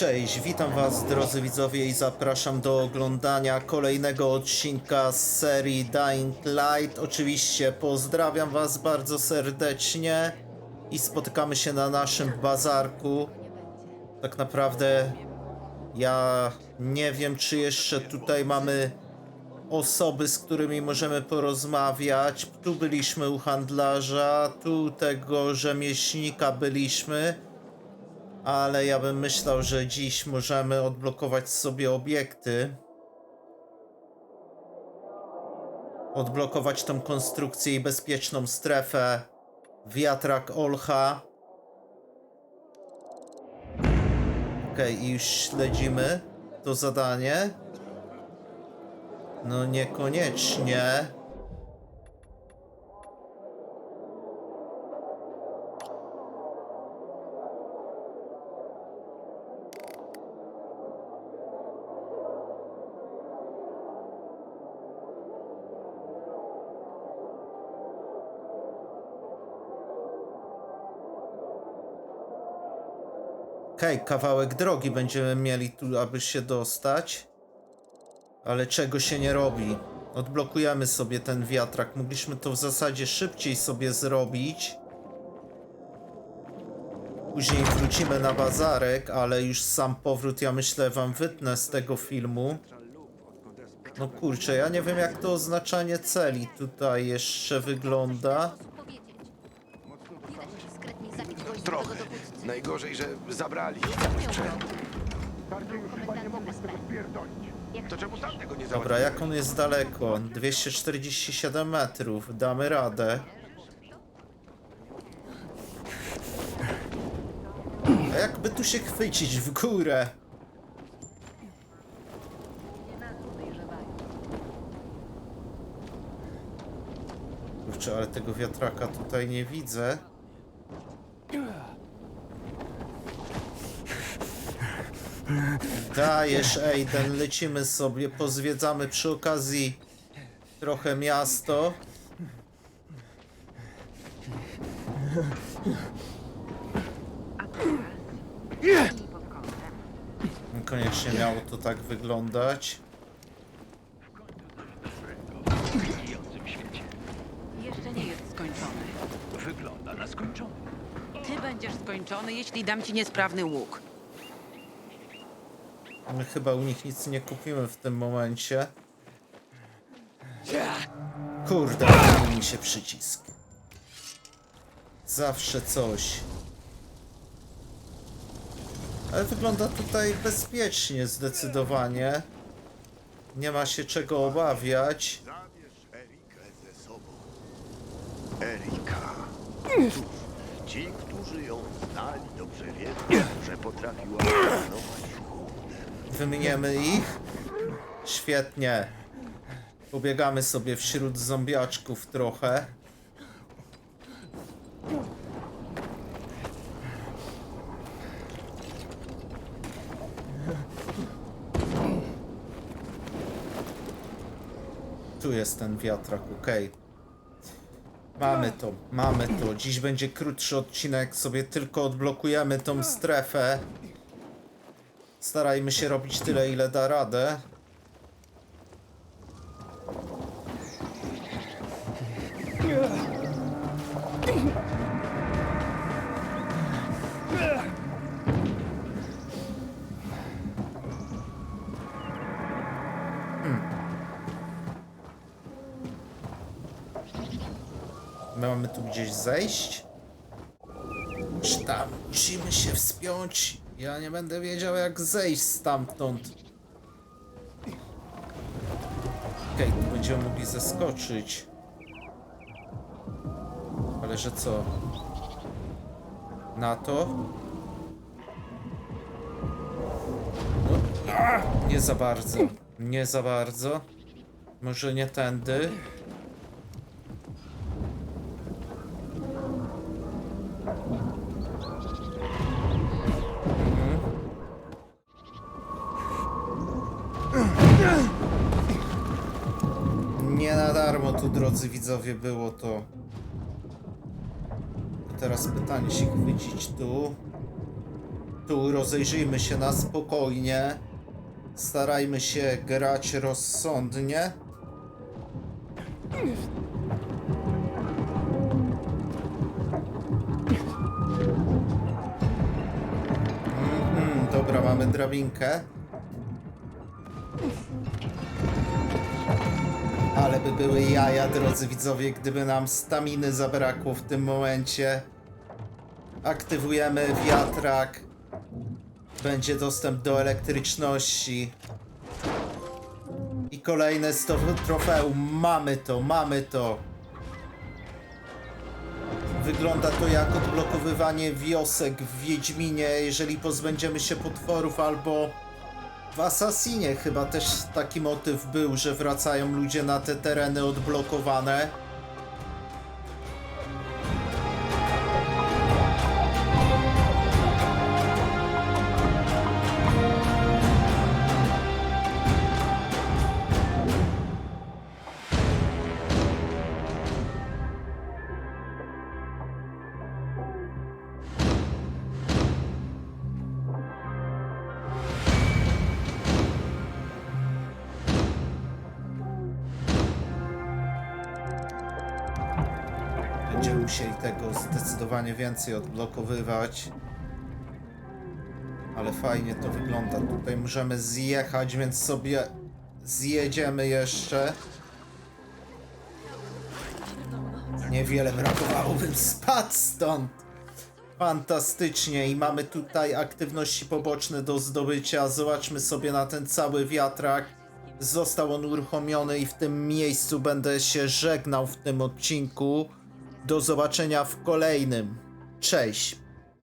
Cześć, witam Was drodzy widzowie i zapraszam do oglądania kolejnego odcinka z serii Dying Light. Oczywiście pozdrawiam Was bardzo serdecznie i spotykamy się na naszym bazarku. Tak naprawdę ja nie wiem, czy jeszcze tutaj mamy osoby, z którymi możemy porozmawiać. Tu byliśmy u handlarza, tu tego rzemieślnika byliśmy. Ale ja bym myślał, że dziś możemy odblokować sobie obiekty. Odblokować tą konstrukcję i bezpieczną strefę. Wiatrak Olcha. Okej, i już śledzimy to zadanie. No niekoniecznie. Okej, kawałek drogi będziemy mieli tu, aby się dostać. Ale czego się nie robi? Odblokujemy sobie ten wiatrak. Mogliśmy to w zasadzie szybciej sobie zrobić. Później wrócimy na bazarek, ale już sam powrót ja myślę wam wytnę z tego filmu. No kurczę, ja nie wiem jak to oznaczanie celi tutaj jeszcze wygląda. Trochę. Najgorzej, że zabrali. To czemu tego nie Dobra, jak on jest daleko? 247 metrów. Damy radę. A jakby tu się chwycić w górę? Kurczę, ale tego wiatraka tutaj nie widzę. Dajesz, Aiden, lecimy sobie, pozwiedzamy przy okazji trochę miasto. Koniecznie miało to tak wyglądać. Jeszcze nie jest skończony. Wygląda na skończony. Ty będziesz skończony, jeśli dam ci niesprawny łuk. My chyba u nich nic nie kupimy w tym momencie. Kurde, mi się przycisk. Zawsze coś. Ale wygląda tutaj bezpiecznie, zdecydowanie. Nie ma się czego obawiać. Zabierz Erikę ze sobą. Erika. Cóż, ci, którzy ją znali, dobrze wiedzą, że potrafiła panować Wymieniemy ich. Świetnie. Pobiegamy sobie wśród zombiaczków trochę. Tu jest ten wiatrak, okej. Mamy to, mamy to. Dziś będzie krótszy odcinek, sobie tylko odblokujemy tą strefę. Starajmy się robić tyle, ile da radę. My mamy tu gdzieś zejść? Czy tam musimy się wspiąć? Ja nie będę wiedział jak zejść stamtąd. Okej, tu będziemy mogli zeskoczyć. Ale że co? Na to? No, nie za bardzo. Nie za bardzo. Może nie tędy. Nie na darmo tu, drodzy widzowie, było to. Teraz pytanie się chwycić tu. Tu rozejrzyjmy się na spokojnie. Starajmy się grać rozsądnie. Mhm, dobra, mamy drabinkę. Ale by były jaja, drodzy widzowie, gdyby nam staminy zabrakło w tym momencie. Aktywujemy wiatrak. Będzie dostęp do elektryczności. I kolejne 100 trofeum. Mamy to, mamy to. Wygląda to jak odblokowywanie wiosek w Wiedźminie, jeżeli pozbędziemy się potworów albo w Assassinie chyba też taki motyw był, że wracają ludzie na te tereny odblokowane. Będziemy musieli tego zdecydowanie więcej odblokowywać. Ale fajnie to wygląda. Tutaj możemy zjechać, więc sobie zjedziemy jeszcze. Niewiele brakowało, bym spadł stąd. Fantastycznie i mamy tutaj aktywności poboczne do zdobycia. Zobaczmy sobie na ten cały wiatrak. Został on uruchomiony i w tym miejscu będę się żegnał w tym odcinku. Do zobaczenia w kolejnym. Cześć.